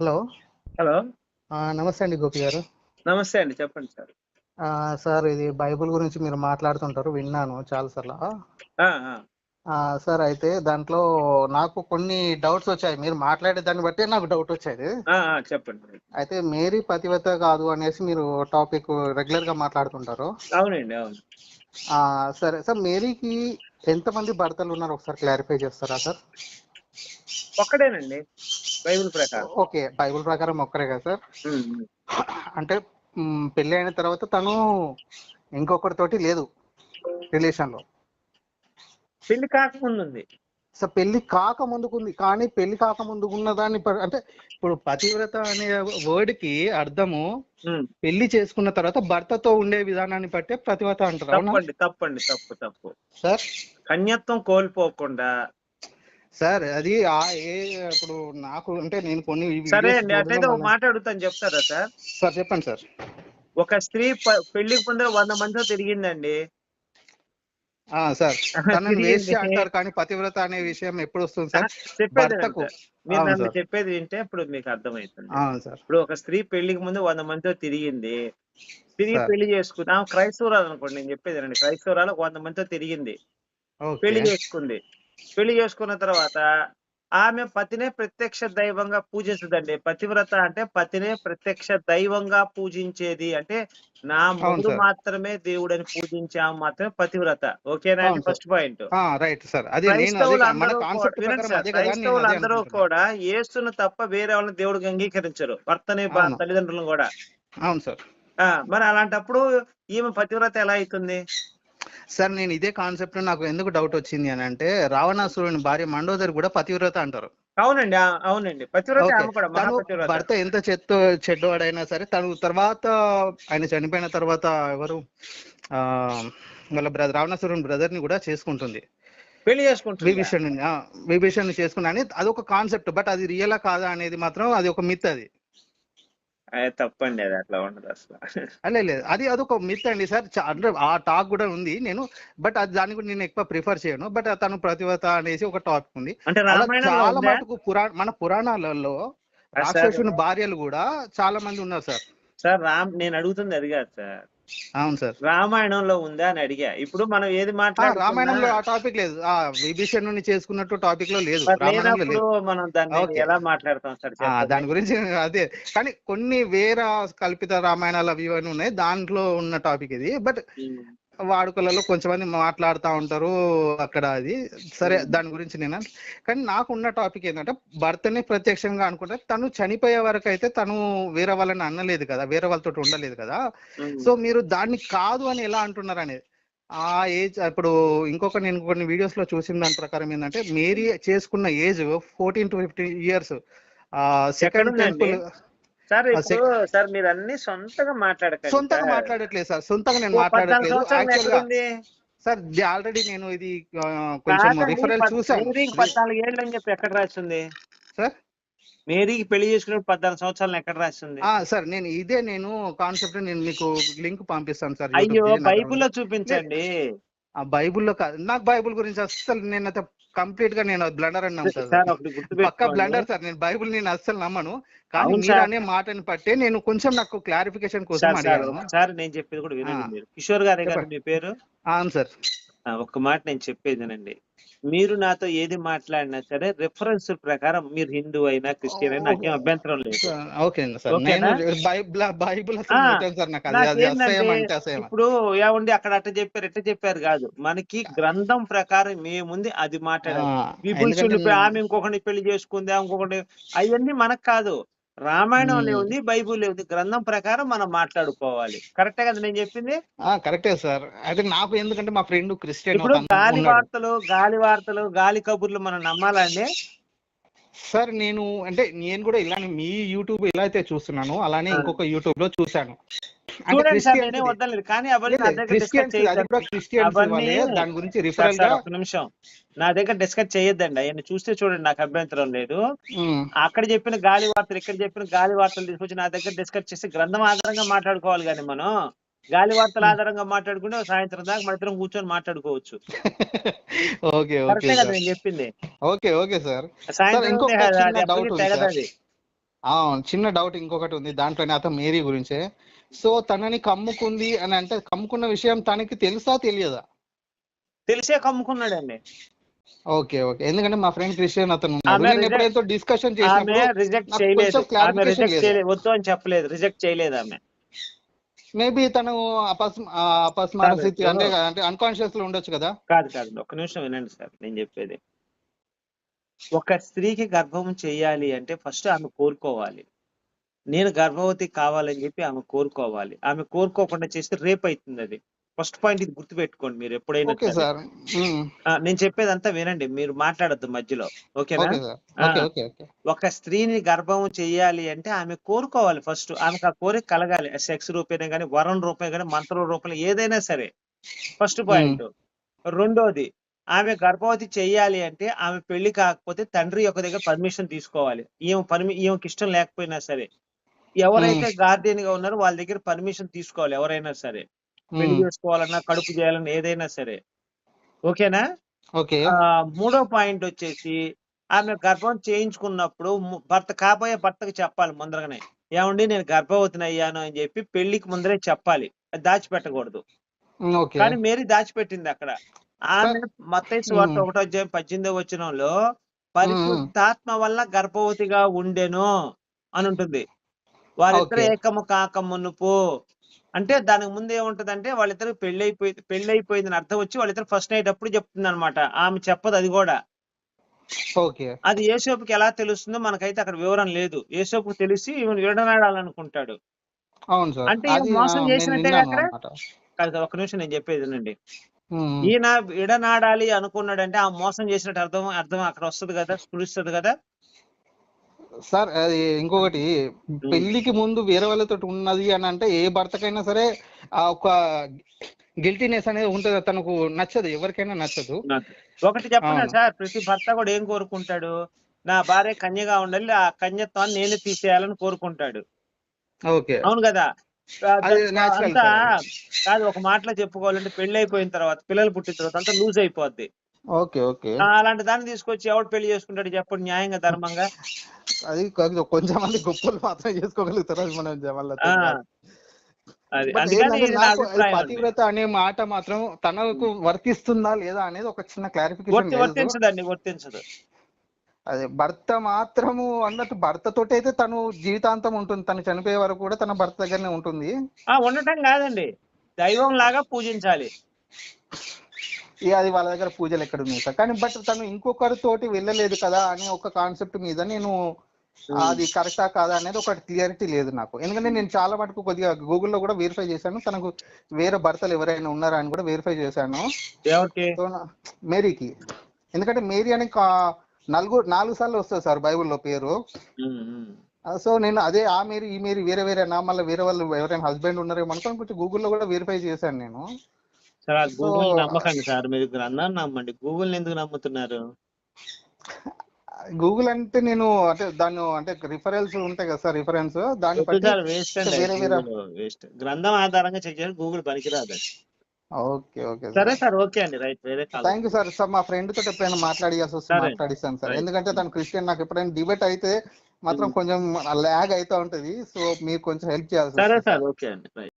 Hello. Hello. నమస్తే అండి గోపి గారు. నమస్తే అండి చెప్పండి సార్. సార్ ఇది బైబిల్ గురించి మీరు మాట్లాడుతుంటారు విన్నాను ఆ. ఆ, సార్ అయితే దాంట్లో నాకు కొన్ని డౌట్స్ వచ్చాయి. మీరు మాట్లాడే దాన్ని బట్టి నాకు డౌట్ వచ్చేది. చెప్పండి. అయితే మేరీ పతివత కాదు అనేసి మీరు టాపిక్ రెగ్యులర్గా మాట్లాడుతుంటారు. అవునండి అవును. సరే సార్ మేరీకి ఎంతమంది భర్తలు ఉన్నారు? ఒకసారి క్లారిఫై చేస్తారా సార్? ఒక్కడేనండి బైబిల్ ప్రకారం. ఓకే బైబిల్ ప్రకారం ఒక్కరే కదా సార్. అంటే పెళ్ళి అయిన తర్వాత తను ఇంకొకరితోటి లేదు రిలేషన్లో పెళ్ళి కాకముందు ఉంది సో పెళ్ళి కాక ముందుకుంది కానీ పెళ్ళి కాక ముందుకున్న దాన్ని అంటే ఇప్పుడు పతివ్రత అనే వర్డ్కి అర్థము. పెళ్ళి చేసుకున్న తర్వాత భర్తతో ఉండే విధానాన్ని బట్టే ప్రతివత అంటారు తప్పండి తప్పండి తప్పు తప్పు. సార్? కన్యత్వం కోల్పోకుండా సార్ అది ఆ ఏ ఇప్పుడు నాకు అంటే నేను కొన్ని సరే అండి అట్లయితే ఒక మాట అడుగుతాను చెప్తారా సార్? సార్ చెప్పండి సార్. ఒక స్త్రీ పెళ్ళికి ముందు వంద మందితో తిరిగిందండి. సార్ తనని అంటారు కానీ పతివ్రత అనే విషయం ఎప్పుడు వస్తుంది సార్? చెప్పేది భర్తకు. మీరు నన్ను. చెప్పేది వింటే ఇప్పుడు మీకు అర్థమవుతుంది. ఇప్పుడు ఒక స్త్రీ పెళ్ళికి ముందు వంద మందితో తిరిగింది. తిరిగి. పెళ్ళి చేసుకుంది. ఆమె క్రైస్తవురాలు అనుకోండి నేను చెప్పేది అండి క్రైస్తవురాలు వంద మందితో తిరిగింది. పెళ్ళి చేసుకుంది. పెళ్ళి చేసుకున్న తర్వాత ఆమె పతినే ప్రత్యక్ష దైవంగా పూజించదండి పతివ్రత అంటే పతినే ప్రత్యక్ష దైవంగా పూజించేది. అంటే నా సార్. మాత్రమే దేవుడని పూజించే ఆమె మాత్రమే పతివ్రత. ఓకేనా అండి. ఫస్ట్ పాయింట్ ఆ రైట్ సార్ అదే నేను అదే క్రైస్తవులు మన అందరూ కాన్సెప్ట్ కూడా- యేసును తప్ప వేరే వాళ్ళని దేవుడికి అంగీకరించరు. భర్తని. తల్లిదండ్రులను కూడా. అవును సార్. మరి అలాంటప్పుడు ఈమె పతివ్రత ఎలా అవుతుంది? సార్ నేను ఇదే కాన్సెప్ట్ నాకు ఎందుకు డౌట్ వచ్చింది అని అంటే రావణాసురుని భార్య మండోదరి కూడా పతివ్రత అంటారు. అవునండి అవునండి. పతివ్రత భర్త ఎంత చెత్త చెడ్డవాడైనా సరే తను తర్వాత ఆయన చనిపోయిన తర్వాత ఎవరు ఆ వాళ్ళ బ్రదర్ రావణాసురుని బ్రదర్ని కూడా చేసుకుంటుంది. పెళ్ళి చేసుకుంటుంది. విభీషణ్ విభీషణ్ చేసుకున్నా అని అదొక కాన్సెప్ట్ బట్ అది రియలా కాదా అనేది మాత్రం అది ఒక మిత్ అదే. తప్పండి అది అట్లా ఉండదు అసలు. అలే లేదు అది అదొక మిత్ అండి సార్. అంటే ఆ టాక్ కూడా ఉంది నేను బట్ అది దాన్ని కూడా నేను ఎక్కువ ప్రిఫర్ చేయను. బట్ తను ప్రతివత అనేసి ఒక టాపిక్ ఉంది. అంటే చాలా? మటుకు పురా మన పురాణాలలో. రాక్షసుని భార్యలు కూడా చాలా మంది ఉన్నారు సార్. సార్ రామ్ నేను అడుగుతుంది అది కాదు సార్. అవును సార్. రామాయణంలో ఉందా అని అడిగా. ఇప్పుడు మనం ఏది ఆ, మాట్లాడుతున్నా? రామాయణంలో ఆ టాపిక్ లేదు. ఆ విభీషణుని చేసుకున్నట్టు టాపిక్లో లేదు రామాయణంలో లేదు. మనం దాన్ని. ఎలా మాట్లాడతాం సార్. దాని గురించి అదే. కానీ కొన్ని వేరే కల్పిత రామాయణాలు అవి ఇవన్నీ ఉన్నాయి. దాంట్లో ఉన్న టాపిక్ ఇది. బట్. వాడుకలలో కొంచెమంది మాట్లాడుతూ ఉంటారు అక్కడ అది. సరే దాని గురించి నేను? కానీ నాకు ఉన్న టాపిక్ ఏంటంటే భర్తనే ప్రత్యక్షంగా అనుకుంటే తను చనిపోయే వరకు అయితే తను వేరే వాళ్ళని అనలేదు కదా వేరే వాళ్ళతో ఉండలేదు కదా. ఉమ్. సో మీరు దాన్ని కాదు అని ఎలా అంటున్నారు అనేది ఆ ఏజ్ ఇప్పుడు ఇంకొక నేను కొన్ని వీడియోస్లో చూసిన దాని ప్రకారం ఏంటంటే మేరీ చేసుకున్న age fourteen to fifteen years second? Temple sir ఇప్పుడు సార్ మీరు అన్ని సొంతగా మాట్లాడకండి సొంతంగా. మాట్లాడట్లేదు సార్. సొంతంగా నేను మాట్లాడట్లేదు? సార్ ఆల్రెడీ నేను ఇది కొంచెం రిఫరల్ చూసాను పద్నాలుగు ఏళ్ళు అని చెప్పి ఎక్కడ రాస్తుంది సార్? మేరీకి పెళ్ళి చేసుకున్నప్పుడు పద్నాలుగు సంవత్సరాలు ఎక్కడ రాస్తుంది ఆ సార్ నేను ఇదే నేను కాన్సెప్ట్ నేను మీకు లింక్ పంపిస్తాను సార్ అయ్యో బైబిల్లో. చూపించండి. ఆ బైబిల్లో కాదు. నాకు బైబిల్ గురించి అస్సలు నేను అయితే కంప్లీట్గా నేను బ్లండర్ అని నమ్ముతాను పక్క బ్లండర్ సార్. నేను బైబిల్ నేను అస్సలు నమ్మను. కానీ మీరు. అనే మాటని పట్టే నేను కొంచెం నాకు క్లారిఫికేషన్ కోసం సార్ నేను చెప్పేది కూడా వినండి. మీరు. కిషోర్ గారే చెప్పండి. మీ పేరు? అవును సార్. ఒక్క మాట నేను చెప్పేదేనండి మీరు నాతో ఏది మాట్లాడినా సరే రెఫరెన్స్ ప్రకారం మీరు హిందూ అయినా క్రిస్టియన్ అయినా నాకేం అభ్యంతరం లేదు. ఇప్పుడు ఏమండి అక్కడ అట్ట చెప్పారు ఎట్ట చెప్పారు కాదు. మనకి గ్రంథం ప్రకారం మేముంది అది మాట్లాడాలి. ఆమె ఇంకొకటి పెళ్ళి చేసుకుంది ఇంకొకటి అవన్నీ మనకు కాదు. రామాయణంలో. ఉంది బైబుల్ ఉంది గ్రంథం ప్రకారం మనం మాట్లాడుకోవాలి కరెక్టే కదా నేను చెప్పింది ఆ, కరెక్టే సార్ అయితే నాకు ఎందుకంటే మా ఫ్రెండ్ క్రిస్టియన్ ఇప్పుడు గాలి. వార్తలు గాలి వార్తలు గాలి కబుర్లు మనం నమ్మాలండి సార్ నేను అంటే నేను కూడా ఇలానే మీ యూట్యూబ్ ఎలా అయితే చూస్తున్నాను. అలానే. ఇంకొక యూట్యూబ్లో చూశాను. అంటే చూడండి సార్ క్రిస్టియన్స్ నేనే వద్దలేదు కానీ అవన్నీ నా దగ్గర డిస్కస్ క్రిస్టియన్స్ అది కూడా క్రిస్టియన్స్ అవన్నీ వాళ్ళే. దాని గురించి రిఫరల్ ఒక నిమిషం. నా దగ్గర డిస్కస్ చేయొద్దండి. అవన్నీ చూస్తే చూడండి నాకు అభ్యంతరం లేదు. అక్కడ చెప్పిన గాలి వార్తలు ఇక్కడ చెప్పిన గాలి వార్తలు తీసుకొచ్చి నా దగ్గర డిస్కస్ చేసి గ్రంథం ఆధారంగా మాట్లాడుకోవాలి కానీ మనం. గాలి వార్తల ఆధారంగా మాట్లాడుకుంటే సాయంత్రం దాకా మన ఇద్దరం కూర్చొని మాట్లాడుకోవచ్చు. ఓకే ఓకే కదా నేను చెప్పింది. Okay okay sir. సాయంత్రం చిన్న డౌట్ ఇంకొకటి ఉంది దాంట్లోనే అతను మేరీ గురించే. సో తనని కమ్ముకుంది అని అంటే కమ్ముకున్న విషయం తనకి తెలుసా తెలియదా? తెలిసే కమ్ముకున్నాడండి. Okay okay. ఎందుకంటే మా ఫ్రెండ్ క్రిస్టియన్ అతను నేను ఎప్పుడైతే డిస్కషన్ చేసినప్పుడు రిజెక్ట్ చేయలేదు. రిజెక్ట్ లేదు. చేయలేదు. వద్దు అని చెప్పలేదు. రిజెక్ట్ చేయలేదు ఆమె. మేబీ తను అపస్మార స్థితి అంటే అంటే అన్కాన్షియస్లో ఉండొచ్చు కదా? కాదు కాదు. ఒక్క నిమిషం వినండి సార్ నేను చెప్పేది. ఒక స్త్రీకి గర్భం చేయాలి అంటే ఫస్ట్ ఆమె కోరుకోవాలి. నేను గర్భవతి కావాలని చెప్పి ఆమె కోరుకోవాలి. ఆమె కోరుకోకుండా చేస్తే రేప్ అవుతుంది అది. ఫస్ట్ పాయింట్ ఇది గుర్తుపెట్టుకోండి మీరు ఎప్పుడైనా నేను చెప్పేదంతా వినండి మీరు మాట్లాడొద్దు మధ్యలో. ఓకేనా? ఒక స్త్రీని గర్భం చెయ్యాలి అంటే ఆమె కోరుకోవాలి ఫస్ట్. ఆమెకు ఆ కోరిక కలగాలి. సెక్స్ రూపేనే కానీ వరం రూపే కానీ మంత్రం రూపంలో ఏదైనా సరే. First point. రెండోది ఆమె గర్భవతి చెయ్యాలి అంటే ఆమె పెళ్ళి కాకపోతే తండ్రి యొక్క దగ్గర పర్మిషన్ తీసుకోవాలి. ఈమె పర్మి ఈమెకి ఇష్టం లేకపోయినా సరే. ఎవరైతే గార్డియన్గా ఉన్నారో వాళ్ళ దగ్గర పర్మిషన్ తీసుకోవాలి ఎవరైనా సరే. పెళ్ళి చేసుకోవాలన్నా కడుపు చేయాలన్నా ఏదైనా సరే. ఓకేనా? ఓకే. మూడో పాయింట్ వచ్చేసి ఆమె గర్భం చేయించుకున్నప్పుడు భర్త కాబోయే భర్తకు చెప్పాలి ముందరగానే. ఏమండి నేను గర్భవతిని అయ్యాను అని చెప్పి పెళ్ళికి ముందరే చెప్పాలి. అది దాచిపెట్టకూడదు. కానీ మేరీ దాచిపెట్టింది అక్కడ. ఆమె మత్తయి వార్త. ఒకటో అధ్యాయం పద్దెనిమిదో వచనంలో పరిశుద్ధాత్మ వల్ల గర్భవతిగా ఉండెను అని ఉంటుంది వారిద్దరు. ఏకము కాక మునుపు అంటే దానికి ముందు ఏముంటదంటే వాళ్ళిద్దరు పెళ్ళి అయిపోయి పెళ్ళి అయిపోయిందని అర్థం వచ్చి వాళ్ళిద్దరు ఫస్ట్ నైట్ అప్పుడు చెప్తుంది అనమాట ఆమె చెప్పదు అది కూడా. ఓకే. అది ఏసోపుకి ఎలా తెలుస్తుందో మనకైతే అక్కడ వివరం లేదు. ఏసోపుకి తెలిసి ఈమెను విడనాడాలనుకుంటాడు. అవును సార్. అంటే మోసం చేసినట్టే అక్కడ? కాదు ఒక్క నిమిషం నేను చెప్పేది మ్మ్. ఈయన విడనాడాలి అనుకున్నాడంటే ఆ మోసం చేసినట్టు అర్థం అర్థం అక్కడ వస్తుంది కదా స్ఫురిస్తుంది కదా. సార్ అది ఇంకొకటి పెళ్ళికి ముందు వేరే వాళ్ళతో ఉన్నది అని అంటే ఏ భర్తకైనా సరే ఆ ఒక గిల్టీనెస్ అనేది ఉంటుంది తనకు నచ్చదు ఎవరికైనా నచ్చదు. ఒకటి చెప్పనా అవును. సార్ ప్రతి భర్త కూడా ఏం కోరుకుంటాడు? నా భార్య కన్యగా ఉండాలి ఆ కన్యత్వాన్ని నేనే తీసేయాలని కోరుకుంటాడు. ఓకే. అవును కదా? అంతా. కాదు ఒక మాటలో చెప్పుకోవాలంటే పెళ్ళి అయిపోయిన తర్వాత పిల్లలు పుట్టిన తర్వాత అంతా లూజ్ అయిపోద్ది. Okay okay. అలాంటి దాన్ని తీసుకొచ్చి ఎవడు పెళ్ళి చేసుకుంటాడు చెప్పండి న్యాయంగా ధర్మంగా? అది కొంచెం- మంది గొప్పలు మాత్రం చేసుకోగలుగుతారు అది మనం. పతివ్రత అనే మాట మాత్రం తనకు వర్తిస్తుందా లేదా అనేది ఒక చిన్న క్లారిఫికేషన్ వర్తించదండి వర్తించదు. అదే భర్త మాత్రము అన్నట్టు భర్తతోటి అయితే తను జీవితాంతం ఉంటుంది. తను చనిపోయే వరకు కూడా తన భర్త దగ్గరనే ఉంటుంది. ఆ ఉండటం కాదండి. దైవం లాగా పూజించాలి. ఇక అది వాళ్ళ దగ్గర పూజలు ఎక్కడ ఉంది సార్? కానీ బట్ తను ఇంకొకరితోటి వెళ్ళలేదు కదా అనే ఒక కాన్సెప్ట్ మీద నేను అది కరెక్టా కాదా అనేది ఒక క్లియరిటీ లేదు నాకు. ఎందుకంటే నేను చాలా మటుకు కొద్దిగా గూగుల్లో కూడా వెరిఫై చేశాను. తనకు వేరే భర్తలు ఎవరైనా ఉన్నారా అని కూడా వెరిఫై చేశాను. నా- మేరీకి. ఎందుకంటే మేరీ అని నలుగురు నాలుగు సార్లు వస్తుంది సార్ బైబిల్లో పేరు. ఉమ్. ఆ, సో నేను అదే ఆ మేరీ ఈ మేరీ వేరే వేరే నామాల్లో వేరే వాళ్ళు ఎవరైనా హస్బెండ్ ఉన్నారేమో అనుకొని కొంచెం గూగుల్లో కూడా వెరిఫై చేశాను నేను. సార్ ఆ గూగుల్ నమ్మకండి సార్ మీరు గ్రంథాన్ని నమ్మండి. గూగుల్ ఎందుకు నమ్ముతున్నారు? గూగుల్ అంటే నేను అంటే దాన్ని అంటే రిఫరెన్స్ ఉంటాయి కదా సార్ రిఫరెన్స్. దాన్ని సార్ వేస్ట్ గ్రంథం ఆధారంగా చెక్ చేసి గూగుల్ పనికిరాదు ఓకే ఓకే సరే. సార్ ఓకే అండి. రైట్ వేరే థ్యాంక్ యూ సార్. సార్ మా ఫ్రెండ్ తోటి ఎప్పుడైనా మాట్లాడియాల్సి వస్తే. మాట్లాడిస్తాను సార్. ఎందుకంటే తను క్రిస్టియన్ నాకు ఎప్పుడైనా డిబేట్ అయితే మాత్రం కొంచెం ల్యాగ్ అవుతా ఉంటది. సో మీరు కొంచెం హెల్ప్ చేయాల్సి సరే సార్ ఓకే అండి. రైట్.